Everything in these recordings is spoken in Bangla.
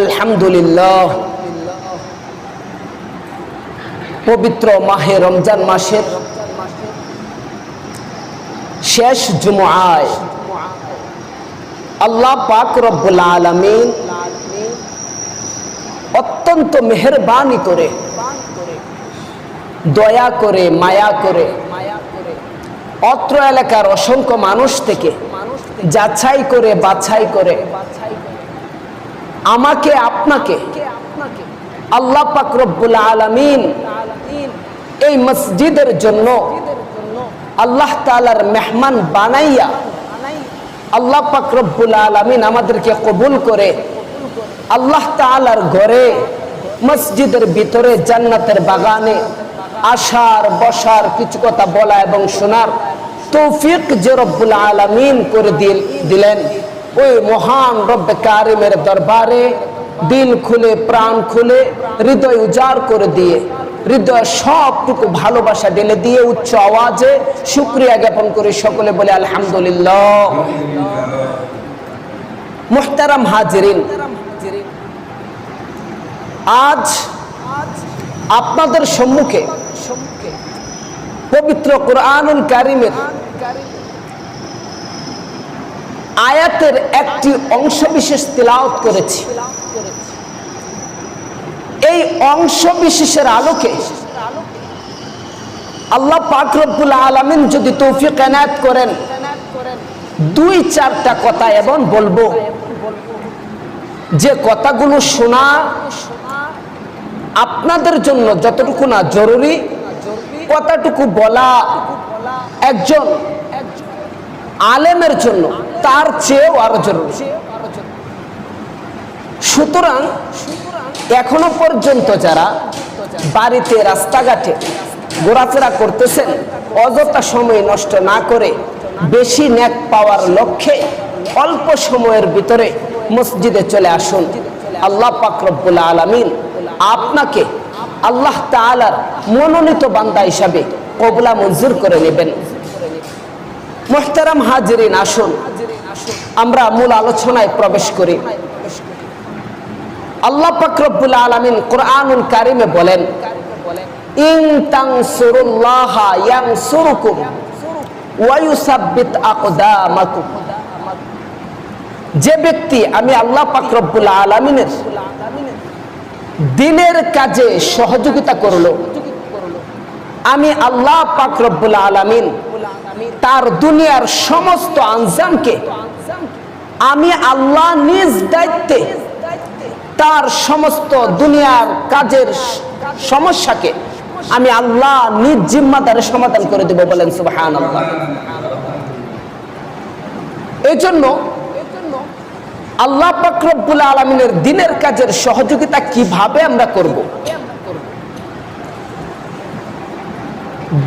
আলহামদুলিল্লাহ। পবিত্র মাহে রমজান মাসের শেষ জুমআয় আল্লাহ পাক রব্বুল আলামিন অত্যন্ত মেহরবানি করে, দয়া করে, মায়া করে অত্র এলাকার অসংখ্য মানুষ থেকে যাচাই করে, বাছাই করে আমাকে, আপনাকে। আল্লাহ পাক রব্বুল আলামিন এই মসজিদের জন্য আল্লাহ তাআলার মেহমান বানাইয়া আল্লাহ পাক রব্বুল আলামিন আমাদেরকে কবুল করে আল্লাহ তাআলার ঘরে মসজিদের ভিতরে জান্নাতের বাগানে আসার বসার কিছু কথা বলা এবং শোনার তৌফিক যে রব্বুল আলামিন করে দিলেন। ওই মহান রব্বে কারিমের দরবারে দিল খুলে, প্রাণ খুলে, হৃদয় উজাড় করে দিয়ে, হৃদয় সবটুকু ভালোবাসা ঢেলে দিয়ে, উচ্চ আওয়াজে শুক্রিয়া জ্ঞাপন করে সকলে বলে আলহামদুলিল্লাহ। মুহতারাম হাজিরিন, আজ আপনাদের সম্মুখে পবিত্র কোরআনুল কারিমের আয়াতের একটি অংশ বিশেষ তিলাওত করেছি। এই অংশ বিশেষের আলোকে আল্লাহ পাক রব্বুল আলামিন যদি তৌফিক এনায়েত করেন, দুই চারটা কথা এবং বলব। যে কথাগুলো শোনা আপনাদের জন্য যতটুকু না জরুরি কতটুকু বলা একজন আলেমের জন্য তার চেয়েও আরও জরুরি। সুতরাং এখনও পর্যন্ত যারা বাড়িতে রাস্তাঘাটে ঘোরাফেরা করতেছেন, অযথা সময় নষ্ট না করে বেশি ন্যাক পাওয়ার লক্ষ্যে অল্প সময়ের ভিতরে মসজিদে চলে আসুন। আল্লাহ পাকরবুল আলমিন আপনাকে আল্লাহ তালার মনোনীত বান্দা হিসাবে কবলা মঞ্জুর করে নেবেন। মোহতারাম হাজিরিন, আসুন। আমরা মূল আলোচনায় প্রবেশ করি। আল্লাহ পাকরবুল আলমিন কোরআনুল কারিমে বলেন যে ব্যক্তি, আমি আল্লাহ পাকরবুল আলমিনের দিনের কাজে সহযোগিতা করল, আমি আল্লাহ পাকরবুল আলমিন তার দুনিয়ার সমস্ত আনজামকে আমি আল্লাহ নিজ দায়িত্বে তার সমস্ত দুনিয়ার কাজের সমস্যাকে আমি আল্লাহ নিজ জিম্মাদারে সমাধান করে দেব বলেন সুবাহান আল্লাহ এই জন্য আল্লাহ পাকরবুল আলমিনের দিনের কাজের সহযোগিতা কীভাবে আমরা করব?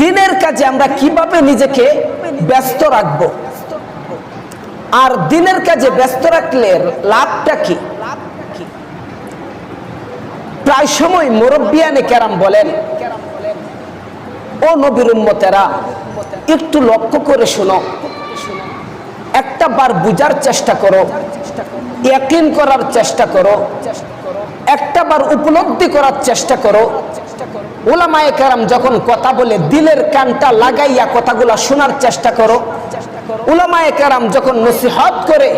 দিনের কাজে আমরা কীভাবে নিজেকে ব্যস্ত রাখব? আর দিনের কাজে ব্যস্ত রাখলে লাভটা কি? প্রায় সময় মুরব্বিয়ানে কেরাম বলেন, ও নবীর উম্মতেরা, একটু লক্ষ্য করে শোনো। একটা বার বুঝার চেষ্টা করো, ইয়াকিন করার চেষ্টা করো, একটা বার উপলব্ধি করার চেষ্টা করো ওলামায়ে কারাম যখন কথা বলে, দিলের কানটা লাগাইয়া কথাগুলা শোনার চেষ্টা করো। ওলামায়ে কারাম যখন নসিহত করে,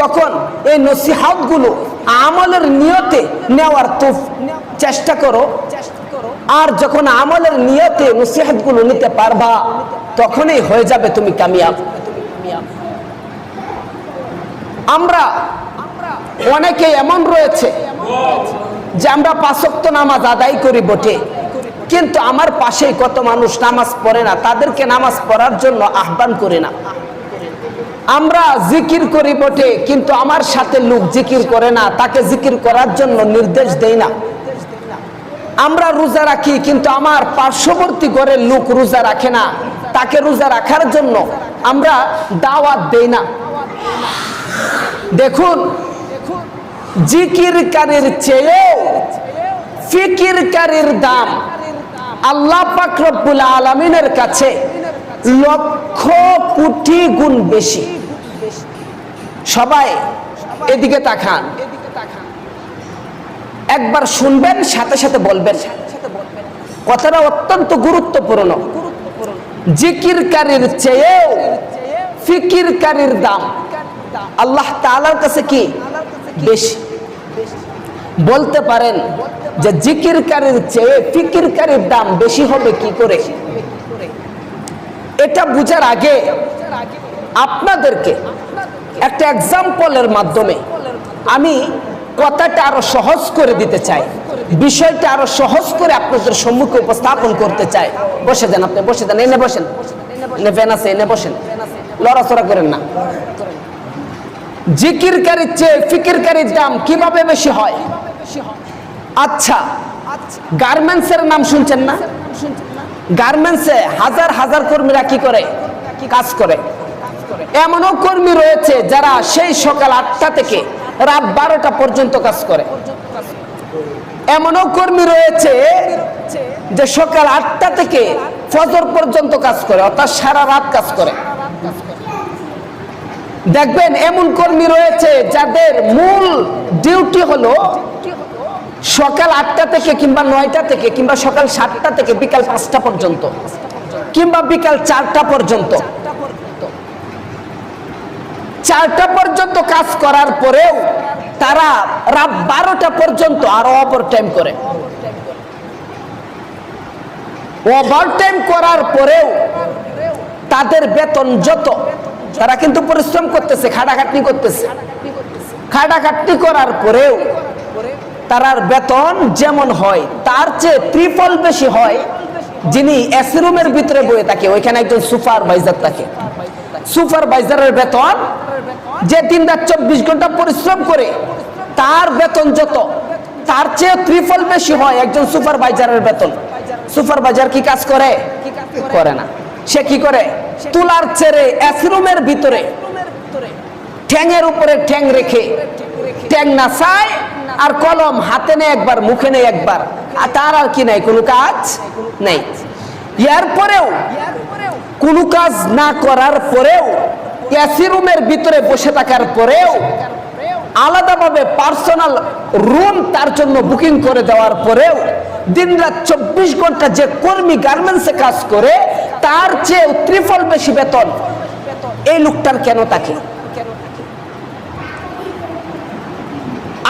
তখন এই নসিহতগুলো আমলের নিয়তে নেওয়ার তো চেষ্টা করো। আর যখন আমলের নিয়তে নসিহতগুলো নিতে পারবা, তখনই হয়ে যাবে তুমি কামিয়াব। আমরা অনেকে এমন রয়েছে যে আমরা পাঁচক্ত নামাজ আদায় করি বটে। কিন্তু আমার পাশেই কত মানুষ নামাজ পড়ে না, তাদেরকে নামাজ পড়ার জন্য আহ্বান করে না। আমরা জিকির করি বটে, কিন্তু আমার সাথে লোক জিকির করে না, তাকে জিকির করার জন্য নির্দেশ দেই না। আমরা রোজা রাখি, কিন্তু আমার পার্শ্ববর্তী ঘরের লোক রোজা রাখে না, তাকে রোজা রাখার জন্য আমরা দাওয়াত দেই না। দেখুন, জিকিরকারীর চেয়েও ফিকিরকারীর দাম আল্লাহ পাকরবুল আলমিনের কাছে লক্ষ কোটি গুণ বেশি। সবাই এদিকে তাকান। একবার শুনবেন, সাথে সাথে বলবেন। কথাটা অত্যন্ত গুরুত্বপূর্ণ। জিকিরকারীর চেয়েও ফিকিরকারীর দাম। আল্লাহ তাআলার কাছে কি? বেশি। বলতে পারেন যে জিকিরকারীর চেয়ে ফিকিরকারীর দাম বেশি হবে কি করে? এটা বুঝার আগে আপনাদেরকে একটা এক্সাম্পলের মাধ্যমে আমি কথাটা আরও সহজ করে দিতে চাই। বিষয়টা আরও সহজ করে আপনাদের সম্মুখে উপস্থাপন করতে চাই। বসে দেন আপনি, বসে দেন এনে বসেন। এনে ফ্যান আছে, এনে বসেন। লড়াচড়া করেন না। জিকিরকারীর চেয়ে ফিকিরকারীর দাম কীভাবে বেশি হয়? আচ্ছা গার্মেন্টসের নাম শুনছেন না? গার্মেন্টসে হাজার হাজার কর্মীরা কি করে? কাজ করে। এমনও কর্মী রয়েছে যারা সেই সকাল আটটা থেকে রাত বারোটা পর্যন্ত কাজ করে। এমনও কর্মী রয়েছে যে সকাল আটটা থেকে ফজর পর্যন্ত কাজ করে অর্থাৎ সারা রাত কাজ করে। দেখবেন এমন কর্মী রয়েছে যাদের মূল ডিউটি হলো সকাল আটটা থেকে কিংবা নয়টা থেকে কিংবা সকাল সাতটা থেকে বিকাল পাঁচটা পর্যন্ত কিংবা বিকাল চারটা পর্যন্ত। চারটা পর্যন্ত কাজ করার পরেও তারা রাত বারোটা পর্যন্ত আরও ওভার টাইম করে। ওভার টাইম করার পরেও তাদের বেতন যত, তারা কিন্তু পরিশ্রম করতেছে, খাটাখাটনি করতেছে। খাটাখাটনি করার পরেও তারার বেতন যেমন হয়, তার চেয়ে ত্রিফল বেশি হয় যিনি এসি রুমের ভিতরে বয়ে থাকে, ওইখানে একজন সুপারভাইজার থাকে। সুপারভাইজারের বেতন যে দিন রাত চব্বিশ ঘণ্টা পরিশ্রম করে, তার বেতন যত, তার চেয়ে ত্রিফল বেশি হয় একজন সুপারভাইজারের বেতন। সুপারভাইজার কি কাজ করে? করে না। সে কি করে? তুলার চেরে এসি রুমের ভিতরে ঠ্যাংয়ের উপরে ঠ্যাং রেখে ঠ্যাং না চায় আর কলম হাতে নেই একবার, মুখে নেই একবার। আর তার আর কি নাই? কোনো কাজ নেই। এরপরেও কোনো কাজ না করার পরেও এসি রুমের ভিতরে বসে থাকার পরেও, আলাদাভাবে পার্সোনাল রুম তার জন্য বুকিং করে দেওয়ার পরেও দিন রাত চব্বিশ ঘণ্টা যে কর্মী গার্মেন্টসে কাজ করে, তার চেয়ে ত্রিফল বেশি বেতন। এই লোকটার কেন তাকে?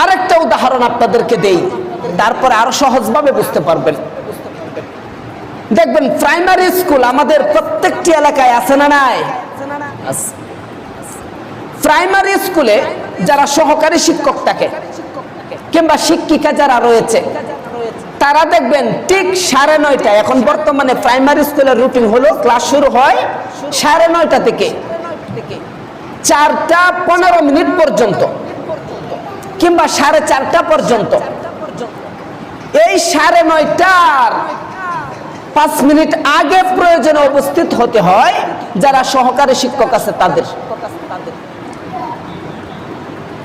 আরেকটা উদাহরণ আপনাদেরকে দেই। তারপরে আরও সহজভাবে বুঝতে পারবেন। দেখবেন প্রাইমারি স্কুল আমাদের প্রত্যেকটি এলাকায় আছে না নাই? প্রাইমারি স্কুলে যারা সহকারী শিক্ষক থাকে কিংবা শিক্ষিকা যারা রয়েছে, তারা দেখবেন ঠিক সাড়ে নয়টা এখন বর্তমানে প্রাইমারি স্কুলের রুটিন হলো ক্লাস শুরু হয় সাড়ে নয়টা থেকে। চারটা পনেরো মিনিট পর্যন্ত। কিংবা সাড়ে চারটা পর্যন্ত। এই সাড়ে নয়টার পাঁচ মিনিট আগে প্রয়োজনে উপস্থিত হতে হয়, যারা সহকারী শিক্ষক আছে তাদের।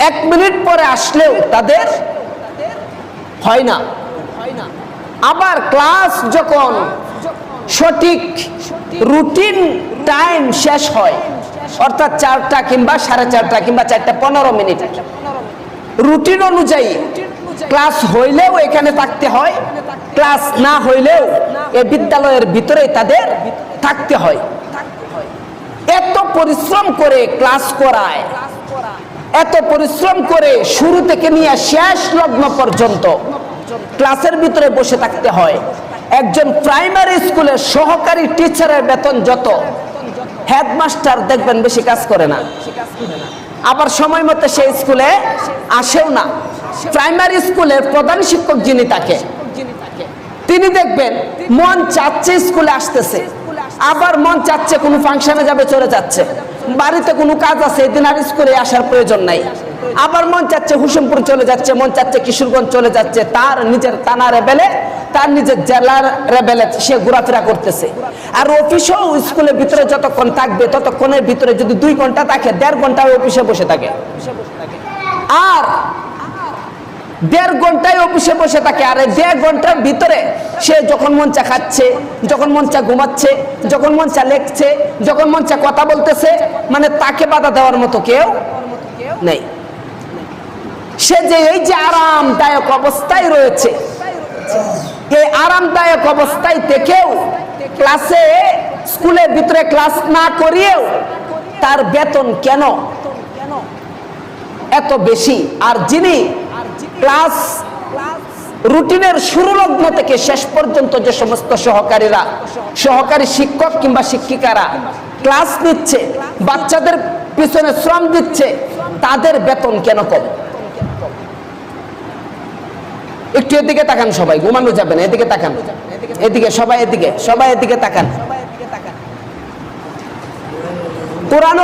এক মিনিট পরে আসলেও তাদের হয় না। আবার ক্লাস যখন সঠিক রুটিন টাইম শেষ হয়, অর্থাৎ চারটা কিংবা সাড়ে চারটা কিংবা চারটা পনেরো মিনিট রুটিন অনুযায়ী ক্লাস হইলেও এখানে থাকতে হয়, ক্লাস না হইলেও এ বিদ্যালয়ের ভিতরে তাদের থাকতে হয়। এত পরিশ্রম করে ক্লাস করায়, এত পরিশ্রম করে শুরু থেকে নিয়ে শেষ লগ্ন পর্যন্ত ক্লাসের ভিতরে বসে থাকতে হয়। একজন প্রাইমারি স্কুলের সহকারী টিচারের বেতন যত, হেডমাস্টার দেখবেন বেশি কাজ করে না। আবার সময় মতো সেই স্কুলে আসেও না। প্রাইমারি স্কুলের প্রধান শিক্ষক যিনি তাকে, তিনি দেখবেন মন চাচ্ছে স্কুলে আসতেছে, আবার মন চাচ্ছে কোনো ফাংশনে যাবে, চলে যাচ্ছে। বাড়িতে কোনো কাজ আছে, এদিন আর স্কুলে আসার প্রয়োজন নাই। আবার মন চাচ্ছে হুসেমপুর চলে যাচ্ছে, মন চাচ্ছে কিশোরগঞ্জ চলে যাচ্ছে, তার নিজের টানা রেবেলে তার নিজের জেলার রেবেলে সে ঘোরাফেরা করতেছে। আর অফিসও স্কুলের ভিতরে যতক্ষণ থাকবে, ততক্ষণের ভিতরে যদি দুই ঘণ্টা থাকে, দেড় ঘণ্টা অফিসে বসে থাকে। আর দেড় ঘন্টায় অফিসে বসে থাকে, আর দেড় ঘণ্টার ভিতরে সে যখন মন চা খাচ্ছে, যখন মন চা ঘুমাচ্ছে, যখন মন চা লেখছে, যখন মন চা কথা বলতেছে মানে তাকে বাধা দেওয়ার মতো কেউ নেই। সে যে এই যে আরামদায়ক অবস্থায় রয়েছে এই আরামদায়ক অবস্থায় থেকেও ক্লাসে, স্কুলের ভিতরে ক্লাস না করিয়েও তার বেতন কেন? এত বেশি। আর যিনি ক্লাস রুটিনের শুরু লগ্ন থেকে শেষ পর্যন্ত যে সমস্ত সহকারীরা, সহকারী শিক্ষক কিংবা শিক্ষিকারা ক্লাস নিচ্ছে, বাচ্চাদের পিছনে শ্রম দিচ্ছে, তাদের বেতন কেন কম? একটু এদিকে তাকান সবাই, ঘুমানো যাবে না, এদিকে তাকান। এদিকে সবাই এদিকে সবাই এদিকে তাকান।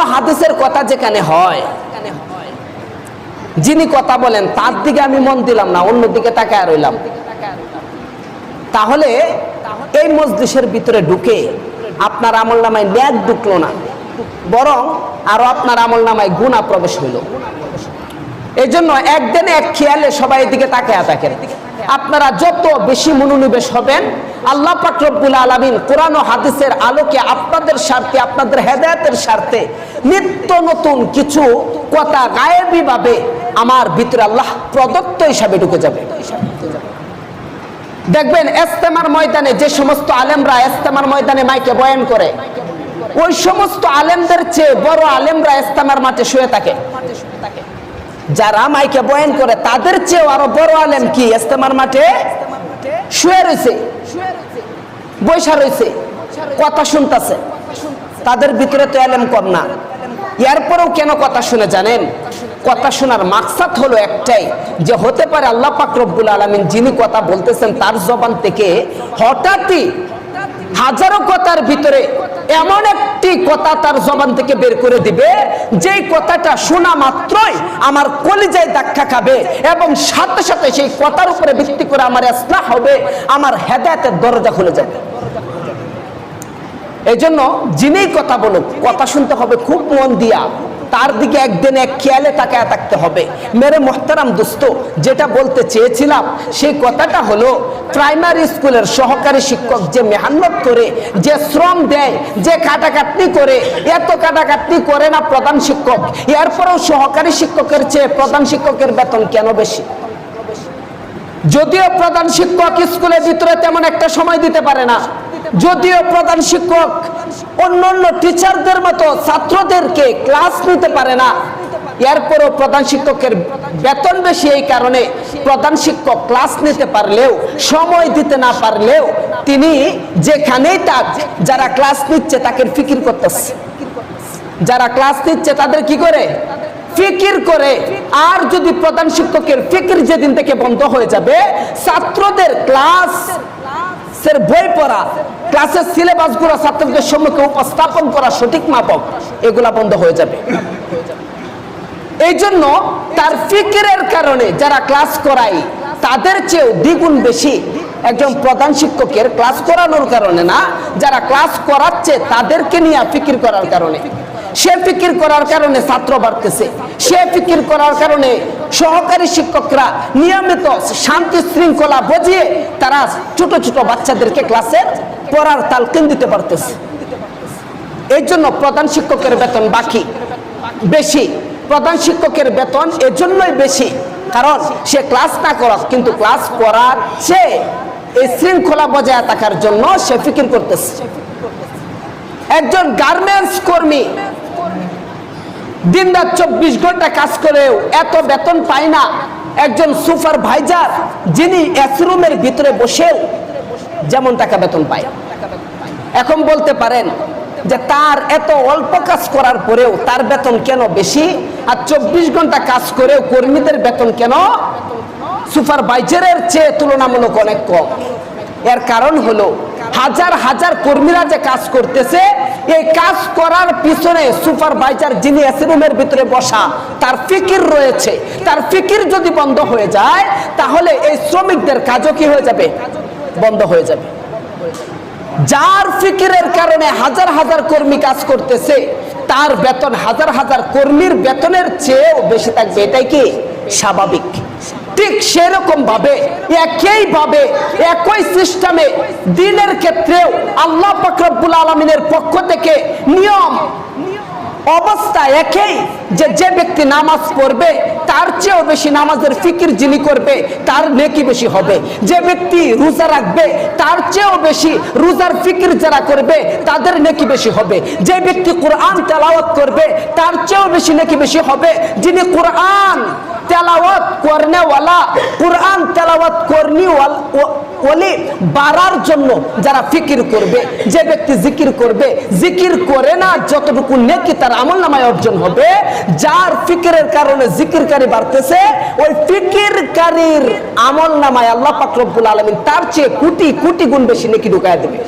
ও হাদিসের কথা যেখানে হয়, যিনি কথা বলেন, তার দিকে আমি মন দিলাম না অন্যদিকে তাকায় রইলাম। তাহলে এই মসজিষের ভিতরে ঢুকে আপনার আমল নামায় ন্যাক ঢুকলো না, বরং আরও আপনার আমল নামায় গুণা প্রবেশ হইল। এই জন্য একদিনে এক খেয়ালে সবাই এদিকে তাকায় থাকেন আপনারা যত বেশি মনোনিবেশ হবেন, আল্লাহ পাক রব্বুল আলামিন কোরআন ও হাদিসের আলোকে আপনাদের স্বার্থে, আপনাদের হেদায়তের স্বার্থে নিত্য নতুন কিছু কথা গায়েবী ভাবে আমার ভিতরে আল্লাহ প্রদত্ত হিসাবে ঢুকে যাবে। দেখবেন এস্তেমার ময়দানে যে সমস্ত আলেমরা এস্তেমার ময়দানে মাইকে বয়ান করে, ওই সমস্ত আলেমদের চেয়ে বড় আলেমরা ইস্তেমার মাঠে শুয়ে থাকে। যারা মাইকে বয়ান করে, তাদের চেয়েও আরও বড় আলেম কি? ইস্তেমার মাঠে? শুয়ে রয়েছে। বৈশা রয়েছে। কথা শুনতেছে। তাদের ভিতরে তো আলেম কম না। এরপরেও কেন কথা শুনে জানেন? কথা শোনার মাকসাদ হলো একটাই, যে হতে পারে আল্লাহ পাক রব্বুল আলমিন যিনি কথা বলতেছেন, তার জবান থেকে হঠাৎই হাজারো কথার ভিতরে এমন একটি কথা তার জবান থেকে বের করে দিবে, যেই কথাটা শোনা মাত্রই আমার কলিজায় ধাক্কা খাবে এবং সাথে সাথে সেই কথার উপরে ভিত্তি করে আমার ইসলাম হবে, আমার হেদায়তের দরজা খুলে যাবে। এই জন্য যিনি কথা বলুক, কথা শুনতে হবে, খুব মন দিয়া। তার দিকে একদিন এক খেয়ালে তাকায় থাকতে হবে। মেরে মোহতারাম দোস্ত, যেটা বলতে চেয়েছিলাম, সেই কথাটা হলো, প্রাইমারি স্কুলের সহকারী শিক্ষক যে মেহান্নত করে, যে শ্রম দেয়, যে কাটাকাটনি করে, এত কাটাকাটনি করে না প্রধান শিক্ষক, এরপরেও সহকারী শিক্ষকের চেয়ে প্রধান শিক্ষকের বেতন কেন বেশি? যদিও প্রধান শিক্ষক স্কুলের ভিতরে তেমন একটা সময় দিতে পারে না যদিও প্রধান শিক্ষক, অন্য অন্য টিচারদের মতো ছাত্রদেরকে ক্লাস নিতে পারে না। এরপরও প্রধান শিক্ষকের বেতন বেশি এই কারণে প্রধান শিক্ষক ক্লাস নিতে পারলেও, সময় দিতে না পারলেও তিনি যেখানেই থাক, যারা ক্লাস নিচ্ছে তাকে ফিকির করতেছে। যারা ক্লাস নিচ্ছে তাদের কি করে? ফিকির করে। আর যদি প্রধান শিক্ষকের ফিকির যেদিন থেকে বন্ধ হয়ে যাবে, ছাত্রদের ক্লাস বই পড়া ক্লাসের সিলেবাসগুলো ছাত্রদের সম্মুখে উপস্থাপন করা সঠিক মাপক, এগুলা বন্ধ হয়ে যাবে। এই জন্য তার ফিকিরের কারণে যারা ক্লাস করাই তাদের চেয়েও দ্বিগুণ বেশি একজন প্রধান শিক্ষকের ক্লাস করানোর কারণে না, যারা ক্লাস করাচ্ছে তাদেরকে নিয়ে ফিকির করার কারণে। সে ফিকির করার কারণে ছাত্র বাড়তেছে, সে ফিকির করার কারণে সহকারী শিক্ষকরা নিয়মিত শান্তি শৃঙ্খলা বজিয়ে তারা ছোট ছোট বাচ্চাদেরকে ক্লাসে পড়ার তালকিন দিতে পারতেছে। এই জন্য প্রধান শিক্ষকের বেতন বাকি। বেশি। প্রধান শিক্ষকের বেতন এজন্যই বেশি। কারণ সে ক্লাস না করা কিন্তু ক্লাস করার সে এই শৃঙ্খলা বজায় থাকার জন্য সে ফিকির করতেছে। একজন গার্মেন্টস কর্মী দিন রাত চব্বিশ ঘণ্টা কাজ করেও এত বেতন পায় না। একজন সুপারভাইজার যিনি এসরুমের ভিতরে বসেও যেমন টাকা বেতন পায়। এখন বলতে পারেন যে তার এত অল্প কাজ করার পরেও তার বেতন কেন বেশি? আর চব্বিশ ঘণ্টা কাজ করেও কর্মীদের বেতন কেন? সুপারভাইজারের চেয়ে তুলনামূলক অনেক কম। এর কারণ হলো হাজার হাজার কর্মীরা যে কাজ করতেছে, এই কাজ করার পিছনে সুপারভাইজার যিনি রুমের ভিতরে বসা, তার ফিকির রয়েছে। তার ফিকির যদি বন্ধ হয়ে যায়, তাহলে এই শ্রমিকদের কাজও কি হয়ে যাবে? বন্ধ হয়ে যাবে। যার ফিকিরের কারণে হাজার হাজার কর্মী কাজ করতেছে, তার বেতন হাজার হাজার কর্মীর বেতনের চেয়েও বেশি থাকবে। এটাই কি? স্বাভাবিক। ঠিক সেরকম ভাবে, একই ভাবে, একই সিস্টেমে দিনের ক্ষেত্রেও আল্লাহ ফকরবুল আলমিনের পক্ষ থেকে নিয়ম অবস্থা একই যে যে ব্যক্তি নামাজ পড়বে, তার চেয়েও বেশি নামাজের ফিকির যিনি করবে, তার নেকি বেশি হবে। যে ব্যক্তি রোজা রাখবে, তার চেয়েও বেশি রোজার ফিকির যারা করবে, তাদের নেকি বেশি হবে। যে ব্যক্তি কোরআন তেলাওয়াত করবে, তার চেয়েও বেশি নেকি বেশি হবে, যিনি কোরআন তেলাওয়াত করনে ওয়ালা, কোরআন তেলাওয়াত করনি ওলি বাড়ার জন্য যারা ফিকির করবে, যে ব্যক্তি জিকির করবে, জিকির করে না যতটুকু নেকি তার আমল নামায় অর্জন হবে, যার ফিকিরের কারণে জিকিরকারী বাড়তেছে, ওই ফিকিরকারীর আমল নামায় আল্লাহ রব্বুল আলামিন তার চেয়ে কোটি কোটি গুণ বেশি নেকি ঢুকায় দেবে।